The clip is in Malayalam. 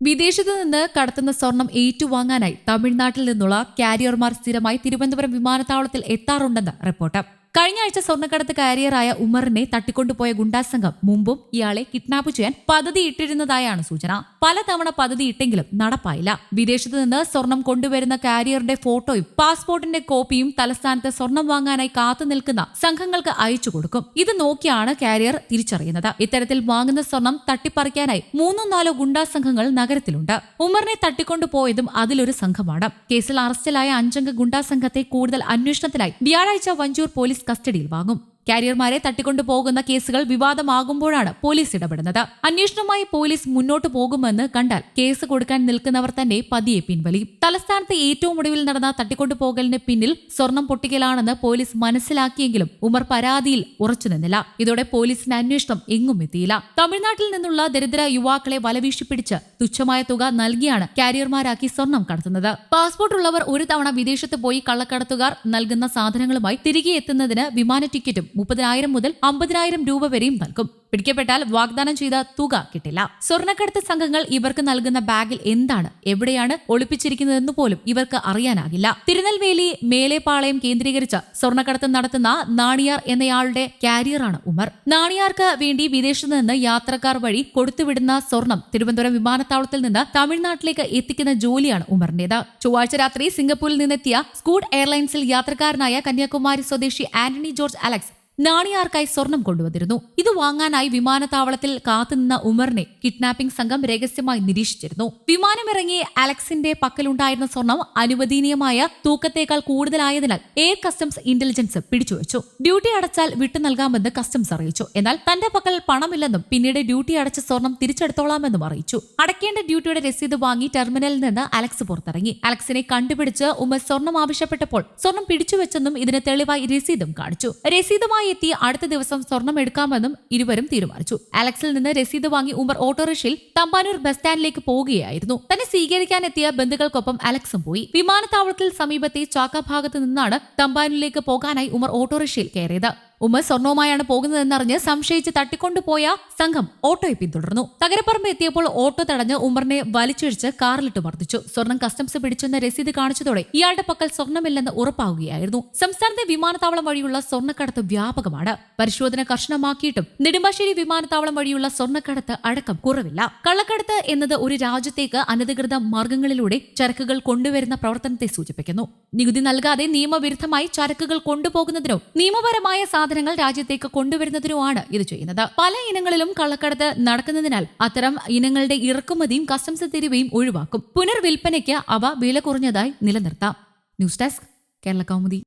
വിദേശത്ത് നിന്ന് കടത്തുന്ന സ്വർണം ഏറ്റുവാങ്ങാനായി തമിഴ്നാട്ടിൽ നിന്നുള്ള കാരിയർമാർ സ്ഥിരമായി തിരുവനന്തപുരം വിമാനത്താവളത്തിൽ എത്താറുണ്ടെന്ന് റിപ്പോർട്ട്. കഴിഞ്ഞ ആഴ്ച സ്വർണക്കടത്ത് കാരിയറായ ഉമറിനെ തട്ടിക്കൊണ്ടുപോയ ഗുണ്ടാസംഘം മുമ്പും ഇയാളെ കിഡ്നാപ്പ് ചെയ്യാൻ പദ്ധതി ഇട്ടിരുന്നതായാണ് സൂചന. പലതവണ പദ്ധതി ഇട്ടെങ്കിലും നടപ്പായില്ല. വിദേശത്ത് നിന്ന് സ്വർണം കൊണ്ടുവരുന്ന കാരിയറിന്റെ ഫോട്ടോയും പാസ്പോർട്ടിന്റെ കോപ്പിയും തലസ്ഥാനത്ത് സ്വർണം വാങ്ങാനായി കാത്തു നിൽക്കുന്ന സംഘങ്ങൾക്ക് അയച്ചു കൊടുക്കും. ഇത് നോക്കിയാണ് കാരിയർ തിരിച്ചറിയുന്നത്. ഇത്തരത്തിൽ വാങ്ങുന്ന സ്വർണം തട്ടിപ്പറിക്കാനായി മൂന്നോ നാലോ ഗുണ്ടാ സംഘങ്ങൾ നഗരത്തിലുണ്ട്. ഉമറിനെ തട്ടിക്കൊണ്ടുപോയതും അതിലൊരു സംഘമാണ്. കേസിൽ അറസ്റ്റിലായ അഞ്ചംഗ ഗുണ്ടാ സംഘത്തെ കൂടുതൽ അന്വേഷണത്തിനായി വ്യാഴാഴ്ച വഞ്ചൂർ പോലീസ് കസ്റ്റഡിയിൽ വാങ്ങും കാരിയർമാരെ തട്ടിക്കൊണ്ടു പോകുന്ന കേസുകൾ വിവാദമാകുമ്പോഴാണ് പോലീസ് ഇടപെടുന്നത്. അന്വേഷണവുമായി പോലീസ് മുന്നോട്ടു പോകുമെന്ന് കണ്ടാൽ കേസ് കൊടുക്കാൻ നിൽക്കുന്നവർ തന്നെ പതിയെ പിൻവലിയും തലസ്ഥാനത്ത് ഏറ്റവും ഒടുവിൽ നടന്ന തട്ടിക്കൊണ്ടുപോകലിന് പിന്നിൽ സ്വർണം പൊട്ടിക്കലാണെന്ന് പോലീസ് മനസ്സിലാക്കിയെങ്കിലും ഉമർ പരാതിയിൽ ഉറച്ചുനിന്നില്ല ഇതോടെ പോലീസിന്റെ അന്വേഷണം എങ്ങും എത്തിയില്ല. തമിഴ്നാട്ടിൽ നിന്നുള്ള ദരിദ്ര യുവാക്കളെ വലവീശി പിടിച്ച് തുച്ഛമായ തുക നൽകിയാണ് കാരിയർമാരാക്കി സ്വർണം കടത്തുന്നത്. പാസ്പോർട്ട് ഉള്ളവർ ഒരു തവണ വിദേശത്ത് പോയി കള്ളക്കടത്തുകാർ നൽകുന്ന സാധനങ്ങളുമായി തിരികെ എത്തുന്നതിന് വിമാന ടിക്കറ്റും മുപ്പതിനായിരം മുതൽ അമ്പതിനായിരം രൂപ വരെയും നൽകും. പിടിക്കപ്പെട്ടാൽ വാഗ്ദാനം ചെയ്ത തുക കിട്ടില്ല. സ്വർണക്കടത്ത് സംഘങ്ങൾ ഇവർക്ക് നൽകുന്ന ബാഗിൽ എന്താണ് എവിടെയാണ് ഒളിപ്പിച്ചിരിക്കുന്നതെന്ന് പോലും ഇവർക്ക് അറിയാനാകില്ല. തിരുനെൽവേലി മേലേപ്പാളയം കേന്ദ്രീകരിച്ച് സ്വർണക്കടത്ത് നടത്തുന്ന നാണിയാർ എന്നയാളുടെ കാരിയറാണ് ഉമർ. നാണിയാർക്ക് വേണ്ടി വിദേശത്ത് നിന്ന് യാത്രക്കാർ വഴി കൊടുത്തുവിടുന്ന സ്വർണം തിരുവനന്തപുരം വിമാനത്താവളത്തിൽ നിന്ന് തമിഴ്നാട്ടിലേക്ക് എത്തിക്കുന്ന ജോലിയാണ് ഉമറിന്റേത് ചൊവ്വാഴ്ച രാത്രി സിംഗപ്പൂരിൽ നിന്നെത്തിയ സ്കൂട്ട് എയർലൈൻസിൽ യാത്രക്കാരനായ കന്യാകുമാരി സ്വദേശി ആന്റണി ജോർജ് അലക്സ് നാണിയാർക്കായി സ്വർണം കൊണ്ടുവന്നിരുന്നു. ഇത് വാങ്ങാനായി വിമാനത്താവളത്തിൽ കാത്തുനിന്ന ഉമറിനെ കിഡ്നാപ്പിംഗ് സംഘം രഹസ്യമായി നിരീക്ഷിച്ചിരുന്നു. വിമാനമിറങ്ങി അലക്സിന്റെ പക്കലുണ്ടായിരുന്ന സ്വർണം അനുവദനീയമായ തൂക്കത്തേക്കാൾ കൂടുതലായതിനാൽ എയർ കസ്റ്റംസ് ഇന്റലിജൻസ് പിടിച്ചുവച്ചു. ഡ്യൂട്ടി അടച്ചാൽ വിട്ടു നൽകാമെന്ന് കസ്റ്റംസ് അറിയിച്ചു. എന്നാൽ തന്റെ പക്കൽ പണമില്ലെന്നും പിന്നീട് ഡ്യൂട്ടി അടച്ച സ്വർണം തിരിച്ചെടുത്തോളാമെന്നും അറിയിച്ചു. അടയ്ക്കേണ്ട ഡ്യൂട്ടിയുടെ രസീത് വാങ്ങി ടെർമിനലിൽ നിന്ന് അലക്സ് പുറത്തിറങ്ങി. അലക്സിനെ കണ്ടുപിടിച്ച് ഉമർ സ്വർണം ആവശ്യപ്പെട്ടപ്പോൾ സ്വർണം പിടിച്ചുവെച്ചെന്നും ഇതിന് തെളിവായി രസീതും കാണിച്ചു. രസീതുമായി എത്തി അടുത്ത ദിവസം സ്വർണം എടുക്കാമെന്നും ഇരുവരും തീരുമാനിച്ചു. അലക്സിൽ നിന്ന് രസീത് വാങ്ങി ഉമർ ഓട്ടോറിക്ഷയിൽ തമ്പാനൂർ ബസ് സ്റ്റാൻഡിലേക്ക് പോവുകയായിരുന്നു തന്നെ സ്വീകരിക്കാനെത്തിയ ബന്ധുക്കൾക്കൊപ്പം അലക്സും പോയി. വിമാനത്താവളത്തിൽ സമീപത്തെ ചാക്ക ഭാഗത്ത് നിന്നാണ് തമ്പാനൂരിലേക്ക് പോകാനായി ഉമർ ഓട്ടോറിക്ഷയിൽ കയറിയത്. ഉമർ സ്വർണവുമായാണ് പോകുന്നതെന്നറിഞ്ഞ് സംശയിച്ച് തട്ടിക്കൊണ്ടുപോയ സംഘം ഓട്ടോയെ പിന്തുടർന്നു. തകരപ്പറമ്പ് എത്തിയപ്പോൾ ഓട്ടോ തടഞ്ഞ് ഉമറിനെ വലിച്ചിഴിച്ച് കാറിലിട്ട് മർദ്ദിച്ചു. സ്വർണം കസ്റ്റംസ് പിടിച്ചെന്ന രസീത് കാണിച്ചതോടെ ഇയാളുടെ പക്കൽ സ്വർണമില്ലെന്ന് ഉറപ്പാവുകയായിരുന്നു സംസ്ഥാനത്തെ വിമാനത്താവളം വഴിയുള്ള സ്വർണക്കടത്ത് വ്യാപകമാണ്. പരിശോധന കർശനമാക്കിയിട്ടും നെടുമ്പാശ്ശേരി വിമാനത്താവളം വഴിയുള്ള സ്വർണക്കടത്ത് അടക്കം കുറവില്ല. കള്ളക്കടത്ത് എന്നത് ഒരു രാജ്യത്തേക്ക് അനധികൃത മാർഗങ്ങളിലൂടെ ചരക്കുകൾ കൊണ്ടുവരുന്ന പ്രവർത്തനത്തെ സൂചിപ്പിക്കുന്നു. നികുതി നൽകാതെ നിയമവിരുദ്ധമായി ചരക്കുകൾ കൊണ്ടുപോകുന്നതിനോ നിയമപരമായ സാധനങ്ങൾ രാജ്യത്തേക്ക് കൊണ്ടുവരുന്നതിനുമാണ് ഇത് ചെയ്യുന്നത്. പല ഇനങ്ങളിലും കള്ളക്കടത്ത് നടക്കുന്നതിനാൽ അത്തരം ഇനങ്ങളുടെ ഇറക്കുമതിയും കസ്റ്റംസ് തിരിവയും ഒഴിവാക്കും. പുനർവിൽപ്പനയ്ക്ക് അവ വില കുറഞ്ഞതായി നിലനിർത്താം. News desk Kerala Kaumudi.